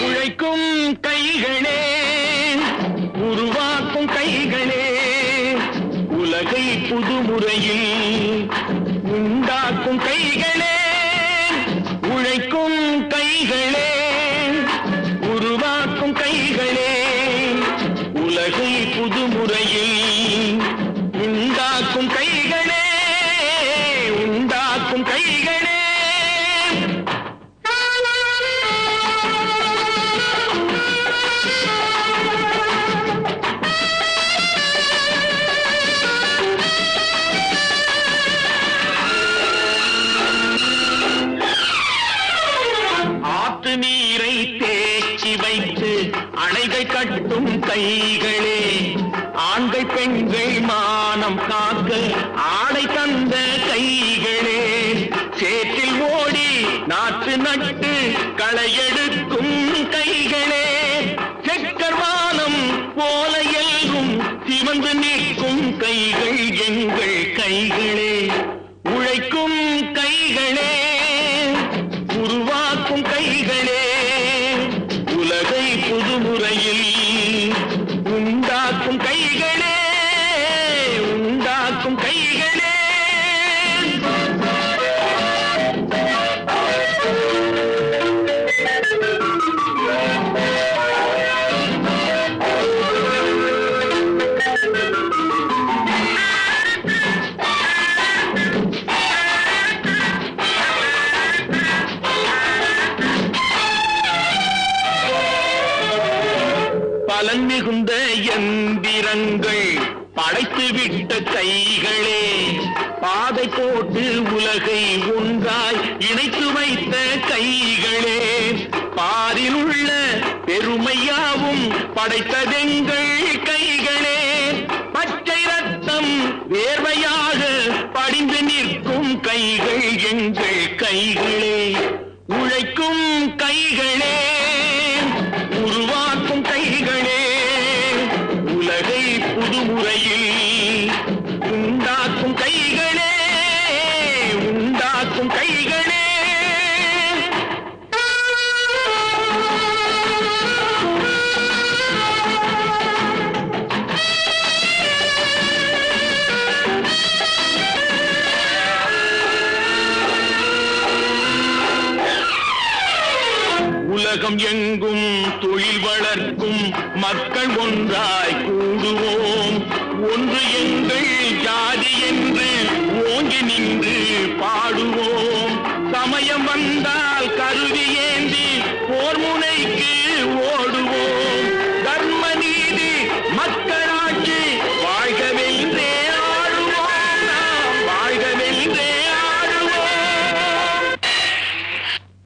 உழைக்கும் கைகளே உருவாக்கும் கைகளே உலகை புதுமுறையில் உண்டாக்கும் கைகளே. உழைக்கும் கைகளே உருவாக்கும் கைகளே உலகை புதுமுறையில் உண்டாக்கும் கைகளே. அணைகள் கைகளே ஆண்கள் பெண்கள் மானம் காக்க ஆடை தந்த கைகளே. சேற்றில் ஓடி நாற்று நட்டு களையெடுக்கும் கைகளே. செக்கர்வானம் போல எல்கும் சிவந்து நிற்கும் கைகள் எங்கள் கைகளே. பலன் மிகுந்த எந்திரங்கள் படைத்து விட்ட கைகளே பாதை போட்டு உலகை ஒன்றாய் இணைத்து வைத்த கைகளே பாரில் உள்ள பெருமையாவும் படைத்ததெங்கள் கைகளே பச்சை ரத்தம் வேர்வையாக படிந்து நிற்கும் கைகள் எங்கள் கைகளே உழைக்க உண்டாக்கும் கைகளே. உலகம் எங்கும் தொழில் வளர்க்கும் மக்கள் ஒன்றாய் கூடுவோம். ஒன்று எங்கள் ஜாதி என்று ஓங்கி நின்று பாடுவோம். சமயம் வந்தால் கருவியே